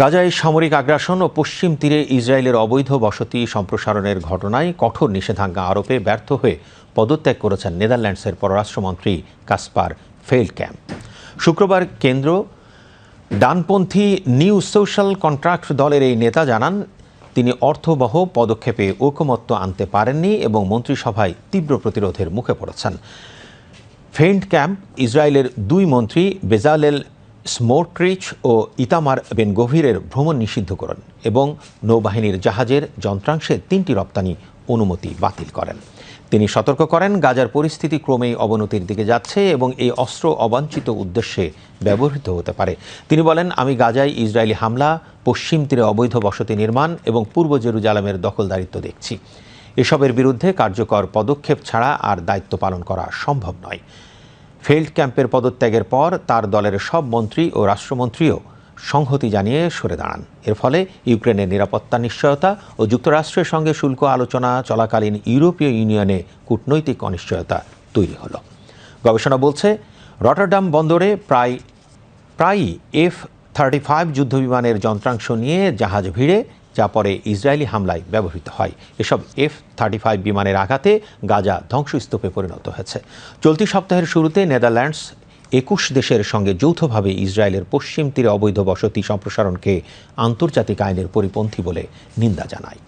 গাজায় সামরিক আগ্রাসন ও পশ্চিম তীরে ইসরায়েলের অবৈধ বসতি সম্প্রসারণের ঘটনায় কঠোর নিষেধাজ্ঞা আরোপে ব্যর্থ হয়ে পদত্যাগ করেছেন নেদারল্যান্ডসের পররাষ্ট্রমন্ত্রী কাসপার ফেলক্যাম্প। শুক্রবার কেন্দ্র ডানপন্থী নিউ সোশ্যাল কন্ট্রাক্ট দলের এই নেতা জানান, তিনি অর্থবহ পদক্ষেপে ঐকমত্য আনতে পারেননি এবং মন্ত্রিসভায় তীব্র প্রতিরোধের মুখে পড়েছেন। ফেন্ট ক্যাম্প ইসরায়েলের দুই মন্ত্রী বেজালেল স্মোট্রিচ ও ইতামার বেন গভীরের ভ্রমণ নিষিদ্ধ করেন এবং নৌবাহিনীর জাহাজের যন্ত্রাংশের তিনটি রপ্তানি অনুমতি বাতিল করেন। তিনি সতর্ক করেন, গাজার পরিস্থিতি ক্রমেই অবনতির দিকে যাচ্ছে এবং এই অস্ত্র অবাঞ্ছিত উদ্দেশ্যে ব্যবহৃত হতে পারে। তিনি বলেন, আমি গাজায় ইসরায়েলি হামলা, পশ্চিম তীরে অবৈধ বসতি নির্মাণ এবং পূর্ব জেরুজালামের দখলদারিত্ব দেখছি। এসবের বিরুদ্ধে কার্যকর পদক্ষেপ ছাড়া আর দায়িত্ব পালন করা সম্ভব নয়। ফিল্ড ক্যাম্পের পদত্যাগের পর তার দলের সব মন্ত্রী ও রাষ্ট্রমন্ত্রীও সংহতি জানিয়ে সরে দাঁড়ান। এর ফলে ইউক্রেনের নিরাপত্তা নিশ্চয়তা ও যুক্তরাষ্ট্রের সঙ্গে শুল্ক আলোচনা চলাকালীন ইউরোপীয় ইউনিয়নে কূটনৈতিক অনিশ্চয়তা তৈরি হলো। গবেষণা বলছে, রটারডাম বন্দরে প্রায়, প্রায়ই এফ থার্টি ফাইভ যুদ্ধবিমানের যন্ত্রাংশ নিয়ে জাহাজ ভিড়ে যা পরে ইসরায়েলি হামলায় ব্যবহৃত হয়। এসব এফ থার্টি ফাইভ বিমানের আঘাতে গাজা ধ্বংসস্তূপে পরিণত হয়েছে। চলতি সপ্তাহের শুরুতে নেদারল্যান্ডস একুশ দেশের সঙ্গে যৌথভাবে ইসরায়েলের পশ্চিম তীরে অবৈধ বসতি সম্প্রসারণকে আন্তর্জাতিক আইনের পরিপন্থী বলে নিন্দা জানায়।